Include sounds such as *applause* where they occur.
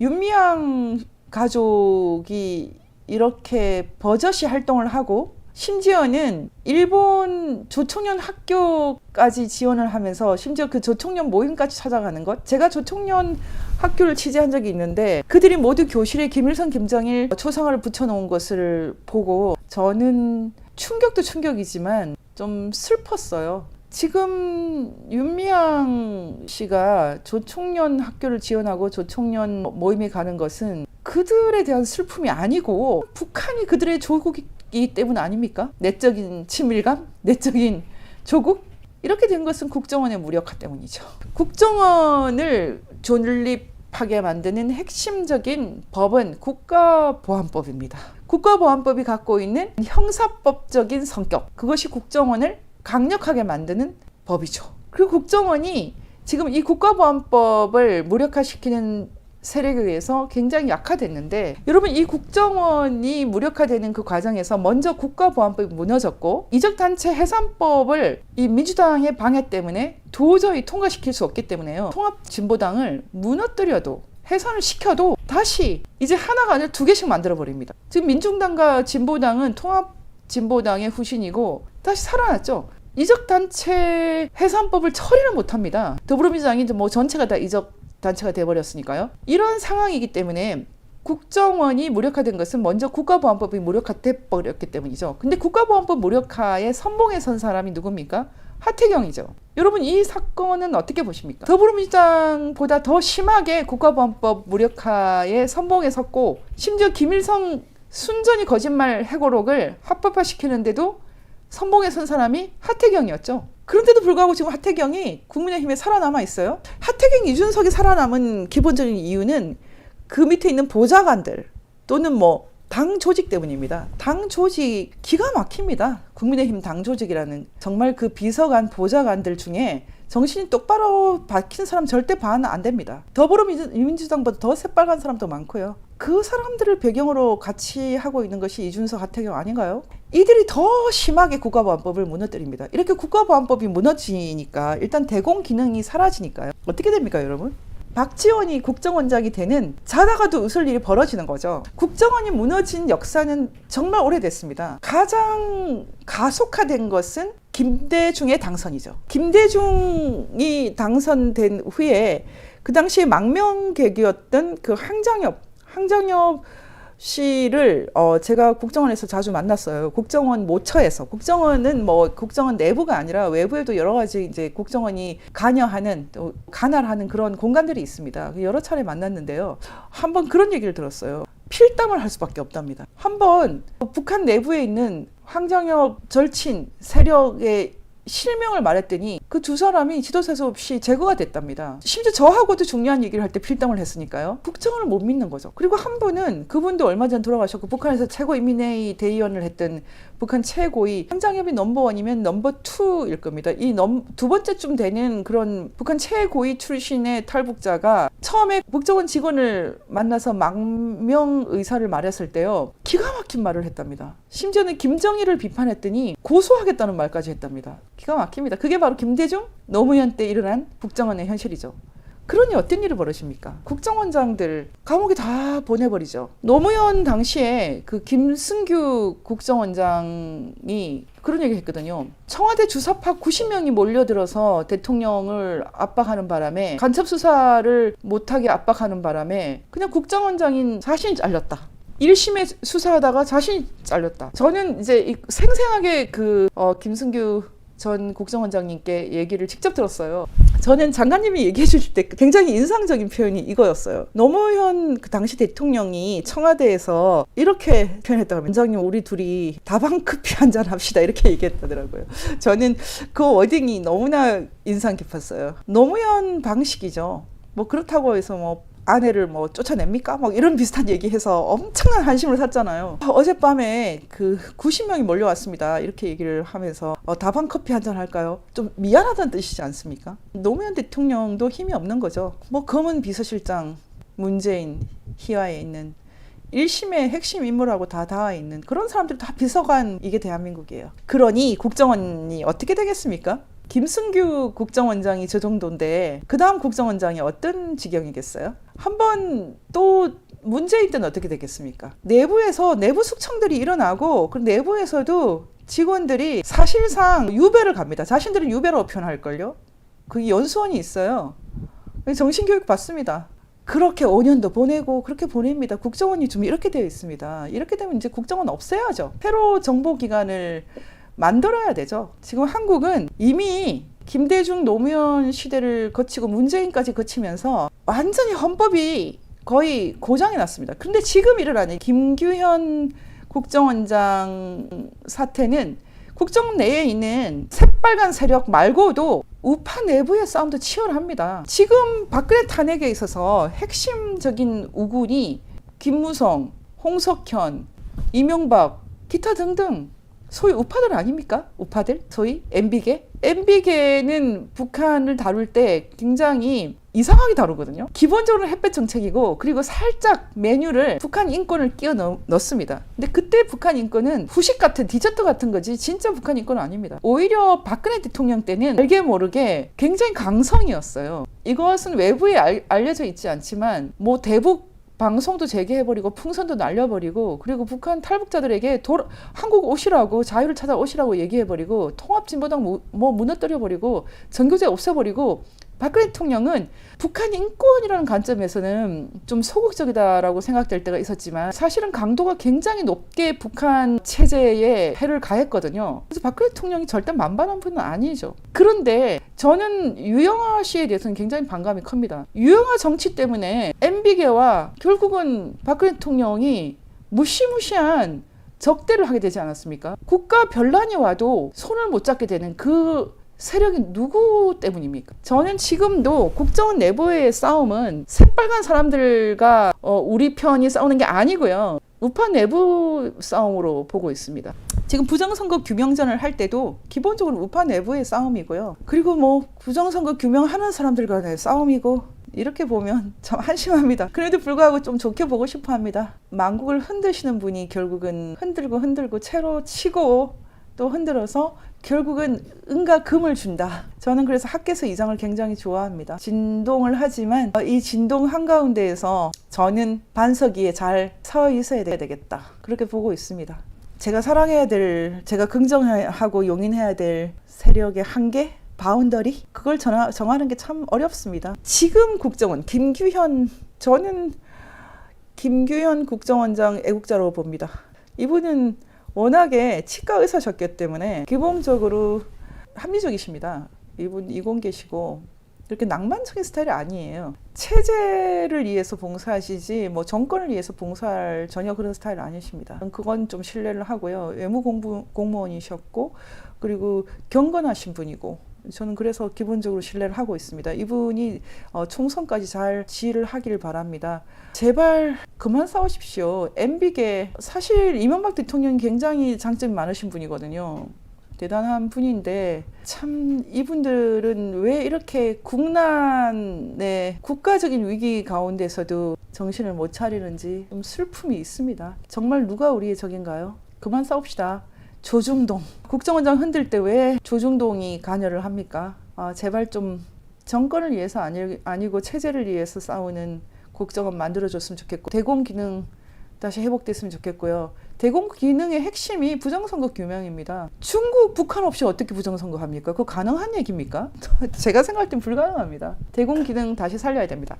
윤미향 가족이 이렇게 버젓이 활동을 하고 심지어는 일본 조총련 학교까지 지원을 하면서 심지어 그 조총련 모임까지 찾아가는 것 제가 조총련 학교를 취재한 적이 있는데 그들이 모두 교실에 김일성 김정일 초상화를 붙여놓은 것을 보고 저는 충격도 충격이지만 좀 슬펐어요. 지금 윤미향 씨가 조총련 학교를 지원하고 조총련 모임에 가는 것은 그들에 대한 슬픔이 아니고 북한이 그들의 조국이기 때문 아닙니까? 내적인 친밀감, 내적인 조국 이렇게 된 것은 국정원의 무력화 때문이죠. 국정원을 존립하게 만드는 핵심적인 법은 국가보안법입니다. 국가보안법이 갖고 있는 형사법적인 성격 그것이 국정원을 강력하게 만드는 법이죠. 그 국정원이 지금 이 국가보안법을 무력화시키는 세력에 의해서 굉장히 약화됐는데 여러분 이 국정원이 무력화되는 그 과정에서 먼저 국가보안법이 무너졌고 이적단체 해산법을 이 민주당의 방해 때문에 도저히 통과시킬 수 없기 때문에요. 통합진보당을 무너뜨려도 해산을 시켜도 다시 이제 하나가 아니라 두 개씩 만들어 버립니다. 지금 민중당과 진보당은 통합 진보당의 후신이고 다시 살아났죠. 이적 단체 해산법을 처리를 못 합니다. 더불어민주당이 뭐 전체가 다 이적 단체가 돼 버렸으니까요. 이런 상황이기 때문에 국정원이 무력화된 것은 먼저 국가보안법이 무력화돼 버렸기 때문이죠. 근데 국가보안법 무력화에 선봉에 선 사람이 누굽니까? 하태경이죠. 여러분 이 사건은 어떻게 보십니까? 더불어민주당보다 더 심하게 국가보안법 무력화에 선봉에 섰고 심지어 김일성 순전히 거짓말 해고록을 합법화시키는데도 선봉에 선 사람이 하태경이었죠. 그런데도 불구하고 지금 하태경이 국민의힘에 살아남아 있어요. 하태경, 이준석이 살아남은 기본적인 이유는 그 밑에 있는 보좌관들 또는 뭐 당 조직 때문입니다. 당 조직 기가 막힙니다. 국민의힘 당 조직이라는 정말 그 비서관 보좌관들 중에 정신이 똑바로 박힌 사람 절대 반 안 됩니다. 더불어민주당보다 더 새빨간 사람도 많고요. 그 사람들을 배경으로 같이 하고 있는 것이 이준석, 하태경 아닌가요? 이들이 더 심하게 국가보안법을 무너뜨립니다. 이렇게 국가보안법이 무너지니까 일단 대공 기능이 사라지니까요. 어떻게 됩니까, 여러분? 박지원이 국정원장이 되는 자다가도 웃을 일이 벌어지는 거죠. 국정원이 무너진 역사는 정말 오래됐습니다. 가장 가속화된 것은 김대중의 당선이죠. 김대중이 당선된 후에 그 당시에 망명객이었던 그 항장엽, 항장엽 씨를 어 제가 국정원에서 자주 만났어요. 국정원 모처에서 국정원은 뭐 국정원 내부가 아니라 외부에도 여러 가지 이제 국정원이 관여하는 또 관할하는 그런 공간들이 있습니다. 여러 차례 만났는데요. 한번 그런 얘기를 들었어요. 필담을 할 수밖에 없답니다. 한번 북한 내부에 있는 황정엽 절친 세력의 실명을 말했더니 그 두 사람이 지도세서 없이 제거가 됐답니다. 심지어 저하고도 중요한 얘기를 할 때 필담을 했으니까요. 국정원을 못 믿는 거죠. 그리고 한 분은 그분도 얼마 전 돌아가셨고 북한에서 최고 인민회의 대의원을 했던 북한 최고위 황장엽이 넘버원이면 넘버 투일 겁니다. 이 두 번째쯤 되는 그런 북한 최고위 출신의 탈북자가 처음에 국정원 직원을 만나서 망명 의사를 말했을 때요. 기가 막힌 말을 했답니다. 심지어는 김정일을 비판했더니 고소하겠다는 말까지 했답니다. 기가 막힙니다. 그게 바로 김대중, 노무현 때 일어난 국정원의 현실이죠. 그러니 어떤 일이 벌어집니까? 국정원장들 감옥에 다 보내버리죠. 노무현 당시에 그 김승규 국정원장이 그런 얘기 했거든요. 청와대 주사파 90명이 몰려들어서 대통령을 압박하는 바람에 간첩 수사를 못하게 압박하는 바람에 그냥 국정원장인 자신이 잘렸다. 1심에 수사하다가 자신이 잘렸다. 저는 이제 생생하게 그 어, 김승규 전 국정원장님께 얘기를 직접 들었어요. 저는 장관님이 얘기해 주실 때 굉장히 인상적인 표현이 이거였어요. 노무현 그 당시 대통령이 청와대에서 이렇게 표현했다고 원장님 우리 둘이 다방 커피 한잔 합시다 이렇게 얘기했다더라고요. 저는 그 워딩이 너무나 인상 깊었어요. 노무현 방식이죠. 뭐 그렇다고 해서 뭐 아내를 뭐 쫓아냅니까? 막 이런 비슷한 *laughs* 얘기해서 엄청난 한심을 샀잖아요. 어젯밤에 그 90명이 몰려왔습니다. 이렇게 얘기를 하면서 어, 다방 커피 한 잔 할까요? 좀 미안하다는 뜻이지 않습니까? 노무현 대통령도 힘이 없는 거죠. 뭐 검은 비서실장 문재인 희화에 있는 1심의 핵심 인물하고 다 닿아 있는 그런 사람들 다 비서관 이게 대한민국이에요. 그러니 국정원이 어떻게 되겠습니까? 김승규 국정원장이 저 정도인데 그 다음 국정원장이 어떤 지경이겠어요? 한번 또 문제일 때는 어떻게 되겠습니까? 내부에서 내부 숙청들이 일어나고 그 내부에서도 직원들이 사실상 유배를 갑니다. 자신들은 유배라고 표현할걸요. 그게 연수원이 있어요. 정신교육 받습니다. 그렇게 5년도 보내고 그렇게 보냅니다. 국정원이 좀 이렇게 되어 있습니다. 이렇게 되면 이제 국정원 없애야죠. 새로 정보 기관을 만들어야 되죠. 지금 한국은 이미 김대중 노무현 시대를 거치고 문재인까지 거치면서 완전히 헌법이 거의 고장이 났습니다. 그런데 지금 일어나는 김규현 국정원장 사태는 국정 내에 있는 새빨간 세력 말고도 우파 내부의 싸움도 치열합니다. 지금 박근혜 탄핵에 있어서 핵심적인 우군이 김무성, 홍석현, 이명박, 기타 등등 소위 우파들 아닙니까? 우파들? 소위 MB계? MB계는 북한을 다룰 때 굉장히 이상하게 다루거든요. 기본적으로 햇볕 정책이고 그리고 살짝 메뉴를 북한 인권을 끼워 넣, 넣습니다. 근데 그때 북한 인권은 후식 같은 디저트 같은 거지 진짜 북한 인권은 아닙니다. 오히려 박근혜 대통령 때는 알게 모르게 굉장히 강성이었어요. 이것은 외부에 알, 알려져 있지 않지만 뭐 대북 방송도 재개해버리고 풍선도 날려버리고 그리고 북한 탈북자들에게 도, 한국 오시라고 자유를 찾아 오시라고 얘기해버리고 통합진보당 무, 뭐 무너뜨려버리고 전교제 없애버리고 박근혜 대통령은 북한 인권이라는 관점에서는 좀 소극적이다라고 생각될 때가 있었지만 사실은 강도가 굉장히 높게 북한 체제에 해를 가했거든요. 그래서 박근혜 대통령이 절대 만반한 분은 아니죠. 그런데 저는 유영아 씨에 대해서는 굉장히 반감이 큽니다. 유영아 정치 때문에 MB계와 결국은 박근혜 대통령이 무시무시한 적대를 하게 되지 않았습니까? 국가 변란이 와도 손을 못 잡게 되는 그 세력이 누구 때문입니까? 저는 지금도 국정원 내부의 싸움은 새빨간 사람들과 어, 우리 편이 싸우는 게 아니고요. 우파 내부 싸움으로 보고 있습니다. 지금 부정선거 규명전을 할 때도 기본적으로 우파 내부의 싸움이고요. 그리고 뭐 부정선거 규명하는 사람들 간의 싸움이고 이렇게 보면 참 한심합니다. 그래도 불구하고 좀 좋게 보고 싶어 합니다. 만국을 흔드시는 분이 결국은 흔들고 흔들고 채로 치고 또 흔들어서 결국은 은과 금을 준다. 저는 그래서 학계서 이장을 굉장히 좋아합니다. 진동을 하지만 이 진동 한가운데에서 저는 반석 위에 잘 서 있어야 되겠다. 그렇게 보고 있습니다. 제가 사랑해야 될, 제가 긍정하고 용인해야 될 세력의 한계? 바운더리? 그걸 정하, 정하는 게 참 어렵습니다. 지금 국정원, 김규현, 저는 김규현 국정원장 애국자로 봅니다. 이분은 워낙에 치과 의사셨기 때문에 기본적으로 합리적이십니다. 이분 이공계시고 이렇게 낭만적인 스타일이 아니에요. 체제를 위해서 봉사하시지 뭐 정권을 위해서 봉사할 전혀 그런 스타일 아니십니다. 그건 좀 신뢰를 하고요. 외무 공부, 공무원이셨고 그리고 경건하신 분이고 저는 그래서 기본적으로 신뢰를 하고 있습니다. 이분이 어, 총선까지 잘 지휘를 하길 바랍니다. 제발 그만 싸우십시오. MB계 사실 이명박 대통령이 굉장히 장점이 많으신 분이거든요. 대단한 분인데 참 이분들은 왜 이렇게 국난의 국가적인 위기 가운데서도 정신을 못 차리는지 좀 슬픔이 있습니다. 정말 누가 우리의 적인가요? 그만 싸웁시다. 조중동 국정원장 흔들 때 왜 조중동이 관여를 합니까? 아, 제발 좀 정권을 위해서 아니, 아니고 체제를 위해서 싸우는 국정원 만들어줬으면 좋겠고 대공 기능 다시 회복됐으면 좋겠고요. 대공 기능의 핵심이 부정선거 규명입니다. 중국, 북한 없이 어떻게 부정선거 합니까? 그거 가능한 얘기입니까? *laughs* 제가 생각할 땐 불가능합니다. 대공 기능 다시 살려야 됩니다.